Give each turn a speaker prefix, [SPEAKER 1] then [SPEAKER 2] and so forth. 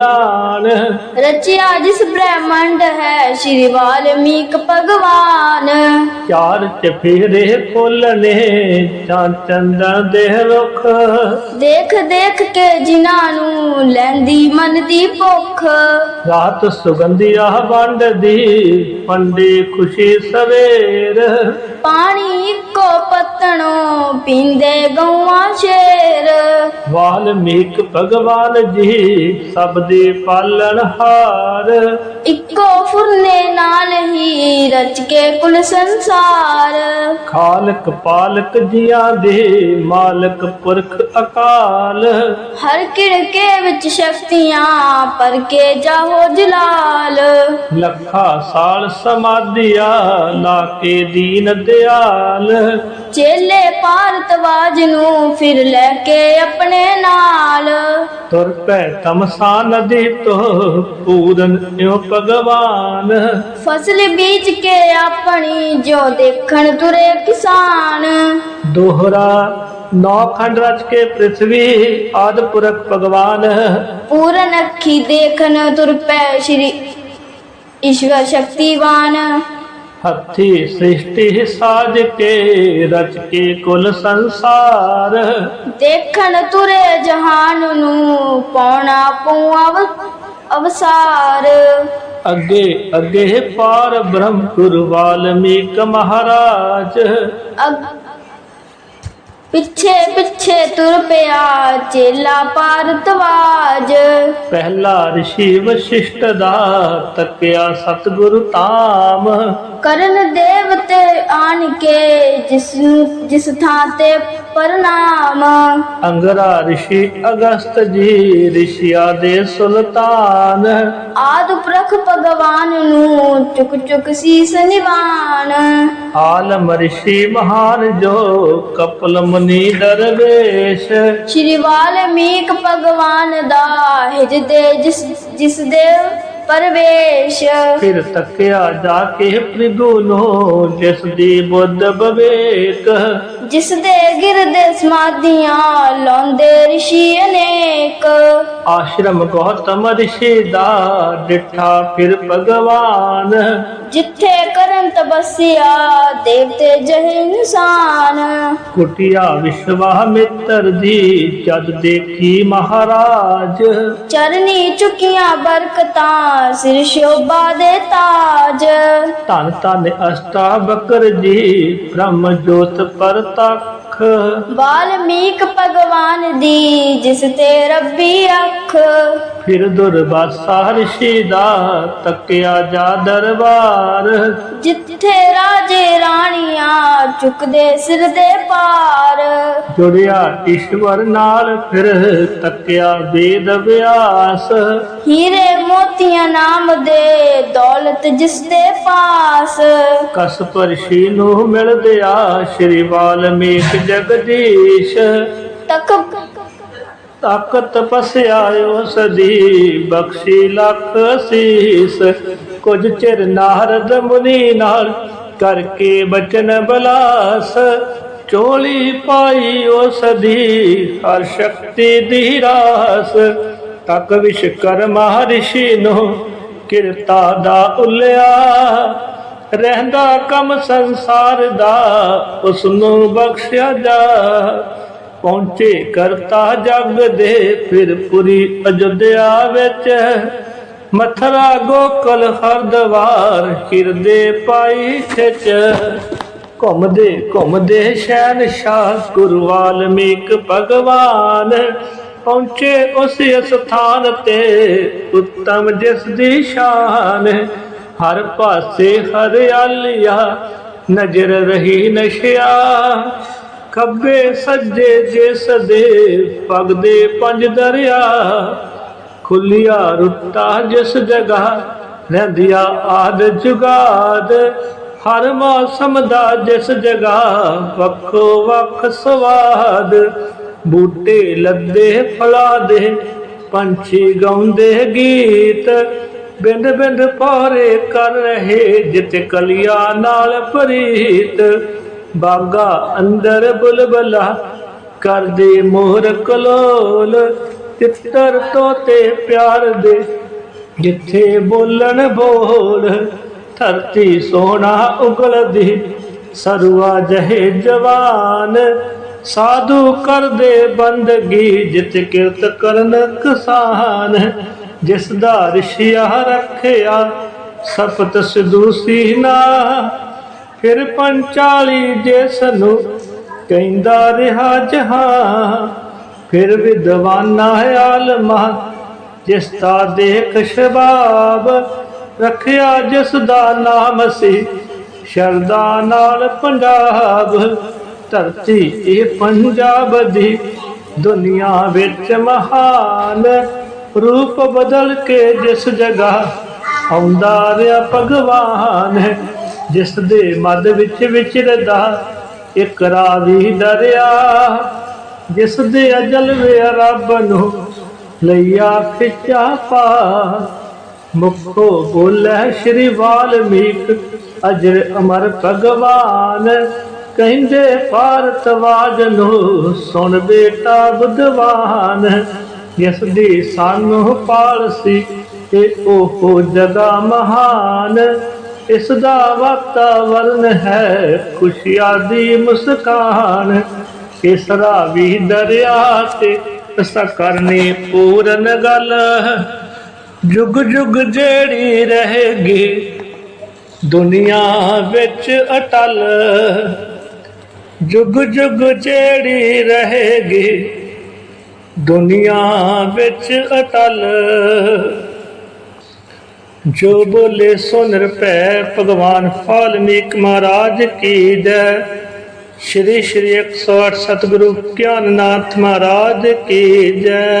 [SPEAKER 1] ਦਾਨ
[SPEAKER 2] ਰਚਿਆ ਜਿਸ ਬ੍ਰਹਮੰਡ ਹੈ ਸ਼੍ਰੀ ਵਾਲਮੀਕ ਭਗਵਾਨ।
[SPEAKER 1] ਚਾਰ ਚਫੇਰੇ ਫੁੱਲਨੇ ਚਾਂ ਚੰਦਨ ਦੇ ਰੁਖ।
[SPEAKER 2] ਦੇਖ ਦੇਖ ਕੇ ਜਿਨ੍ਹਾਂ ਨੂੰ ਲੈਂਦੀ ਮਨ ਦੀ ਭੁੱਖ।
[SPEAKER 1] ਰਾਤ ਸੁਗੰਧੀਆ ਵੰਡਦੀ ਪੰਡੇ ਖੁਸ਼ੀ ਸਵੇਰ।
[SPEAKER 2] ਪਾਣੀ ਇੱਕੋ ਪਤਣੋਂ ਪੀਂਦੇ ਗਊਆਂ ਸ਼ੇਰ।
[SPEAKER 1] ਵਾਲਮੀਕ ਭਗਵਾਨ ਜੀ ਸਭ ਦੇ ਪਾਲਣ ਹਾਰ।
[SPEAKER 2] ਇੱਕੋ ਫੁਰਨੇ ਨਾਲ ਹੀ ਰਚ ਕੇ ਕੁਲ ਸੰਸਾਰ।
[SPEAKER 1] ਖਾਲਕ ਪਾਲਕ ਜੀਆਂ ਦੇ ਮਾਲਕ ਪੁਰਖ ਅਕਾਲ।
[SPEAKER 2] ਹਰ ਕਿੜਕੇ ਵਿੱਚ ਸ਼ਕਤੀਆਂ ਪਰ ਕੇ ਜਾਹੋ ਜਲਾਲ।
[SPEAKER 1] ਲੱਖਾ ਸਾਲ ਸਮਾਧਿਆ ਕੇ ਦੀਨ ਦਿਆਲ।
[SPEAKER 2] ਚੇਲੇ ਭਾਰਤਵਾਜ ਨੂੰ ਫਿਰ ਲੈ ਕੇ ਆਪਣੇ ਨਾਲ।
[SPEAKER 1] ਤੁਰ ਪੈ ਤਮਸਾ ਨਦੀ ਤੋਂ ਪੂਰਨ ਇਉ ਭਗਵਾਨ।
[SPEAKER 2] ਫਸਲ ਬੀਜ ਕੇ ਆਪਣੀ ਜੋ ਦੇਖਣ ਤੁਰੇ ਕਿਸਾਨ।
[SPEAKER 1] ਦੋਹਰਾ ਨੌ ਖੰਡ ਰਚ ਕੇ ਪ੍ਰਿਥਵੀ ਆਦ ਪੁਰਖ ਭਗਵਾਨ।
[SPEAKER 2] ਪੂਰਨ ਅੱਖੀ ਦੇਖਣ ਤੁਰ ਪੈ ਸ਼੍ਰੀ ਈਸ਼ਵਰ ਸ਼ਕਤੀਵਾਨ।
[SPEAKER 1] ਹੱਥੀ ਸ੍ਰਿਸ਼ਟੀ ਸਾਜ ਕੇ ਰਚ ਕੇ ਕੁਲ ਸੰਸਾਰ।
[SPEAKER 2] ਦੇਖਣ ਤੁਰੇ ਜਹਾਨ ਨੂੰ ਪਾਉਣਾ ਪਉ ਅਵਸਾਰ।
[SPEAKER 1] ਅੱਗੇ ਅੱਗੇ ਪਾਰ ਬ੍ਰਹਮ ਗੁਰੂ ਵਾਲਮੀਕ ਮਹਾਰਾਜ।
[SPEAKER 2] ਪਿੱਛੇ ਪਿੱਛੇ ਤੁਰ ਪਿਆ ਚੇਲਾ ਭਾਰਤਵਾਜ
[SPEAKER 1] ਪਹਿਲਾ ઋષਿ ਵਸ਼ਿਸ਼ਟ ਦਾ ਤੱਕਿਆ ਸਤਿਗੁਰੂ ਧਾਮ।
[SPEAKER 2] ਕਰਨ ਤੇ ਆਣ ਕੇ ਜਿਸ ਜਿਸ ਥਾਂ ਤੇ ਪਰਨਾਮ।
[SPEAKER 1] ਅੰਗਰਾ ઋષਿ ਅਗਸਤ ਜੀ ਰਿਸ਼ਿਆ ਦੇ ਸੁਲਤਾਨ।
[SPEAKER 2] ਆਦ ਪ੍ਰਖ ਭਗਵਾਨ ਨੂੰ ਚੁਕ ਚੁਕ ਸੀ ਨਿਵਾਨ
[SPEAKER 1] ਆਲਮ ઋષਿ ਮਹਾਰ ਜੋ ਕਪਲ ਮੁਨੀ ਦਰਵੇਸ਼।
[SPEAKER 2] ਸ਼੍ਰੀ ਵਾਲਮੀਕ ਭਗਵਾਨ ਦਾ ਹਿਜ ਦੇ ਜਿਸ ਜਿਸ ਦੇ ਪਰਵੇਸ਼।
[SPEAKER 1] ਫਿਰ ਤੱਕਿਆ ਜਾ ਕੇ ਪ੍ਰਿਗੂ ਨੂੰ ਜਿਸ ਦੀ ਬੁੱਧ ਬਵੇਕ।
[SPEAKER 2] ਜਿਸ ਦੇ ਗਿਰਦੇ ਸਮਾਧੀਆਂ ਲਾਉਂਦੇ ਰਿਸ਼ੀ ਅਨੇਕ।
[SPEAKER 1] ਆਸ਼ਰਮ ਗੌਤਮ ઋષਿ ਦਾ ਡਿਠਾ ਫਿਰ ਭਗਵਾਨ।
[SPEAKER 2] ਜਿੱਥੇ ਕਰਨ ਤਪੱਸਿਆ ਦੇਵਤੇ ਜਹ ਇਨਸਾਨ
[SPEAKER 1] ਕੁਟਿਆ ਵਿਸ਼ਵਾਮਿੱਤਰ ਦੀ ਜਦ ਦੇਖੀ ਮਹਾਰਾਜ।
[SPEAKER 2] ਚਰਨੀ ਚੁਕੀਆਂ ਬਰਕਤਾਂ ਸਿਰ ਸ਼ੋਭਾ ਦੇ ਤਾਜ।
[SPEAKER 1] ਧੰਨ ਧੰਨ ਅਸ਼ਟਾ ਬਕਰ ਜੀ ਬ੍ਰਹਮ ਜੋਤ ਪਰਤਖ
[SPEAKER 2] ਵਾਲਮੀਕ ਭਗਵਾਨ ਦੀ ਜਿਸ ਤੇ ਰੱਬੀ ਅੱਖ।
[SPEAKER 1] ਫਿਰ ਦੁਰਵਾਸਾ ઋષਿ ਦਾ ਤੱਕਿਆ ਜਾ ਦਰਬਾਰ।
[SPEAKER 2] ਜਿੱਥੇ ਰਾਜੇ ਰਾਣੀਆਂ ਚੁੱਕਦੇ ਸਿਰ ਦੇ ਪਾਰ।
[SPEAKER 1] ਜੁੜਿਆ ਈਸ਼ਵਰ ਨਾਲ ਫਿਰ ਤੱਕਿਆ ਵੇਦ ਵਿਆਸ
[SPEAKER 2] ਹੀਰੇ ਮੋਤੀਆਂ ਨਾਮ ਦੇ ਦੌਲਤ ਜਿਸ ਦੇ ਪਾਸ।
[SPEAKER 1] ਕਸ ਪਰਸ਼ੀ ਨੂੰ ਮਿਲਦਿਆ ਸ਼੍ਰੀ ਵਾਲਮੀਕ ਜਗਦੀਸ਼।
[SPEAKER 2] ਤਕ।
[SPEAKER 1] ਤਕ ਤਪਸਿਆ ਉਸ ਦੀ ਬਖਸ਼ੀ ਲੱਖ ਸੀਸ ਕੁਝ ਚਿਰ ਨਾਰਦ ਮੁਨੀ ਨਾਲ ਕਰਕੇ ਬਚਨ ਬਲਾਸ। ਚੋਲੀ ਪਾਈ ਉਸ ਦੀ ਹਰ ਸ਼ਕਤੀ ਦੀ ਰਾਸ। ਤਕ ਵਿਸ਼ਕਰਮਾ ਰਿਸ਼ੀ ਨੂੰ ਕਿਰਤਾ ਦਾ ਉਲਿਆ। ਰਹਿੰਦਾ ਕਮ ਸੰਸਾਰ ਦਾ ਉਸ ਨੂੰ ਬਖਸ਼ਿਆ ਜਾ। ਪਹੁੰਚੇ ਕਰਤਾ ਜਗ ਦੇ, ਫਿਰ ਪੁਰੀ ਅਯੁੱਧਿਆ ਵਿੱਚ। ਮਥਰਾ ਗੋਕਲ ਹਰਦਵਾਰ ਹਿਰਦੇ ਪਾਈ ਖਿਚ। ਘੁੰਮਦੇ ਘੁੰਮਦੇ ਸ਼ਹਿਨਸ਼ਾਹ ਗੁਰੂ ਵਾਲਮੀਕ ਭਗਵਾਨ। ਪਹੁੰਚੇ ਉਸ ਸਥਾਨ ਤੇ, ਉੱਤਮ ਜਿਸ ਦੀ ਸ਼ਾਨ। ਹਰ ਪਾਸੇ ਹਰਿਆਲੀਆ, ਨਜ਼ਰ ਰਹੀ ਨਸ਼ਿਆ। ਖੱਬੇ ਸੱਜੇ ਜਿਸ ਦੇ ਪਗਦੇ ਪੰਜ ਦਰਿਆ। ਖੁੱਲਿਆ ਰੁੱਤਾ ਜਿਸ ਜਗ੍ਹਾ, ਰਹਿੰਦਿਆ ਆਦ ਜੁਗਾਦ। ਹਰ ਮੌਸਮ ਦਾ ਜਿਸ ਜਗ੍ਹਾ, ਵੱਖੋ ਵੱਖ ਸਵਾਦ। ਬੂਟੇ ਲੱਦੇ, ਫਲਾ ਦੇ, ਪੰਛੀ ਗਾਉਂਦੇ ਗੀਤ। ਬਿੰਦ ਬਿੰਦ ਪਾਰੇ ਕਰ ਰਹੇ, ਜਿਤ ਕਲਿਆ ਨਾਲ ਪ੍ਰੀਤ। ਬਾਗਾ ਅੰਦਰ ਬੁਲਬਲਾ ਕਰਦੇ ਮੋਹਰ ਕਲੋਲ। ਤਿੱਤਰ ਤੋਤੇ ਪਿਆਰ ਦੇ ਜਿੱਥੇ ਬੋਲਣ ਬੋਲ। ਧਰਤੀ ਸੋਨਾ ਉਗਲਦੀ, ਸਰੂਆ ਜਹੇ ਜਵਾਨ। ਸਾਧੂ ਕਰਦੇ ਬੰਦਗੀ, ਜਿਤ ਕਿਰਤ ਕਰਨ ਕਿਸਾਨ। ਜਿਸ ਦਾ ਰਿਸ਼ਿਆ ਰੱਖਿਆ ਸਪਤ ਸਿਦੂਸੀ ਨਾ। ਫਿਰ ਪੰਚਾਲੀ ਜਿਸ ਨੂੰ ਕਹਿੰਦਾ ਰਿਹਾ ਜਹਾਂ, ਫਿਰ ਵਿਦਵਾਨਾ ਆਲਮਾ, ਜਿਸ ਦਾ ਦੇਖ ਸ਼ਬਾਬ ਰੱਖਿਆ, ਜਿਸ ਦਾ ਨਾਮ ਸੀ ਸ਼ਰਦਾ ਨਾਲ ਪੰਜਾਬ ਧਰਤੀ ਇਹ ਪੰਜਾਬ ਦੀ ਦੁਨੀਆ ਵਿੱਚ ਮਹਾਨ ਰੂਪ ਬਦਲ ਕੇ ਜਿਸ ਜਗ੍ਹਾ ਆਉਂਦਾ ਰਿਹਾ ਭਗਵਾਨ, ਜਿਸ ਦੇ ਮੱਧ ਵਿੱਚ ਵਿਚਰਦਾ ਇੱਕ ਰਾਵੀ ਦਰਿਆ, ਜਿਸ ਦੇ ਅਜਲ ਵੇ ਰੱਬ ਨੂੰ ਲਈਆ ਖਿਚਾ ਪਾ ਮੁਖੋ ਬੋਲੇ ਸ਼੍ਰੀ ਵਾਲਮੀਕ, ਅਜਰ ਅਮਰ ਭਗਵਾਨ, ਕਹਿੰਦੇ ਭਾਰਤਵਾਜ ਨੂੰ ਸੁਣ ਬੇਟਾ ਬੁੱਧਵਾਨ ਜਿਸ ਦੀ ਸਾਨੂੰ ਪਾਲਸੀ ਤੇ ਉਹ ਜਗਾ ਮਹਾਨ। ਇਸ ਦਾ ਵਾਤਾਵਰਨ ਹੈ ਖੁਸ਼ੀਆਂ ਦੀ ਮੁਸਕਾਨ। ਇਸ ਰਾਵੀ ਦਰਿਆ ਤੇ ਅਸਾਂ ਕਰਨੀ ਪੂਰਨ ਗੱਲ। ਜੁਗ ਜੁਗ ਜਿਹੜੀ ਰਹੇਗੀ ਦੁਨੀਆ ਵਿੱਚ ਅਟਲ। ਜੁਗ ਜੁਗ ਜਿਹੜੀ ਰਹੇਗੀ ਦੁਨੀਆ ਵਿੱਚ ਅਟਲ। ਜੋ ਬੋਲੇ ਸੋ ਨਿਰਭੈ ਭਗਵਾਨ ਵਾਲਮੀਕ ਮਹਾਰਾਜ ਕੀ ਜੈ। ਸ਼੍ਰੀ ਸ਼੍ਰੀ 108 ਸਤਿਗੁਰੂ ਗਿਆਨਨਾਥ ਮਹਾਰਾਜ ਕੀ ਜੈ।